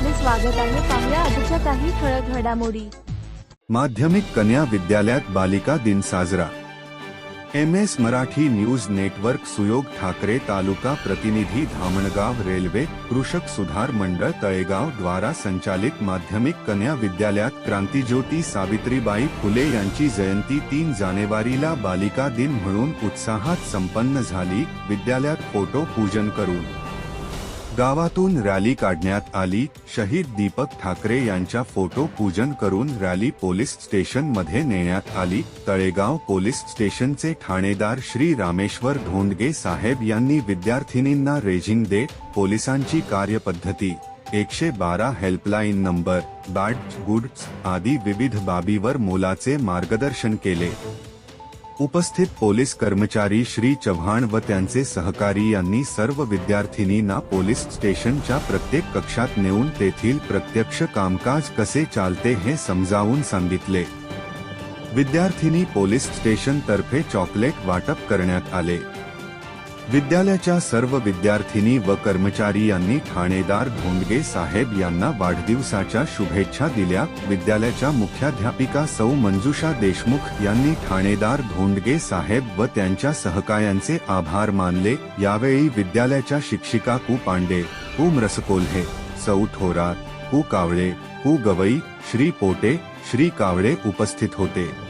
स्वागत आहे. पाहुया आजच्या काही ठळक घडामोडी. माध्यमिक कन्या विद्यालयात बालिका दिन साजरा. M S Marathi news network Suyog Thakare तालुका प्रतिनिधी धामणगाव रेल्वे कृषक सुधार मंडळ तळेगाव द्वारा संचालित माध्यमिक कन्या विद्यालयात क्रांतीज्योती सावित्रीबाई फुले यांची जयंती तीन जानेवारीला बालिका दिन म्हणून उत्साहात संपन्न झाली. विद्यालयात फोटो पूजन करून गावातून रॅली काढण्यात आली. शहीद दीपक ठाकरे यांच्या फोटो पूजन करून रॅली पोलीस स्टेशनमध्ये नेण्यात आली. तळेगाव पोलीस स्टेशनचे ठाणेदार श्री रामेश्वर धोंडगे साहेब यांनी विद्यार्थिनींना रेजिंग देत पोलिसांची कार्यपद्धती एकशे बारा हेल्पलाईन नंबर बॅड गुड्स आदी विविध बाबीवर मोलाचे मार्गदर्शन केले. उपस्थित पोलीस कर्मचारी श्री चव्हाण व त्यांचे सहकारी यांनी सर्व विद्यार्थिनींना पोलीस स्टेशनच्या प्रत्येक कक्षात नेऊन तेथील प्रत्यक्ष कामकाज कसे चालते हे समजावून सांगितले. विद्यार्थिनी पोलीस स्टेशन तर्फे चॉकलेट वाटप करण्यात आले. विद्यालयाच्या सर्व विद्यार्थिनी व कर्मचारी यांनी ठाणेदार धोंडगे साहेब यांना वाढदिवसाच्या शुभेच्छा दिल्या. विद्यालयाच्या मुख्याध्यापिका सौ मंजुषा देशमुख यांनी ठाणेदार धोंडगे साहेब व त्यांच्या सहकायांचे आभार मानले. यावेळी विद्यालयाच्या शिक्षिका कु पांडे कु म्रसकोल्हे सौ थोरात कु कावळे कु गवई श्री पोटे श्री कावळे उपस्थित होते.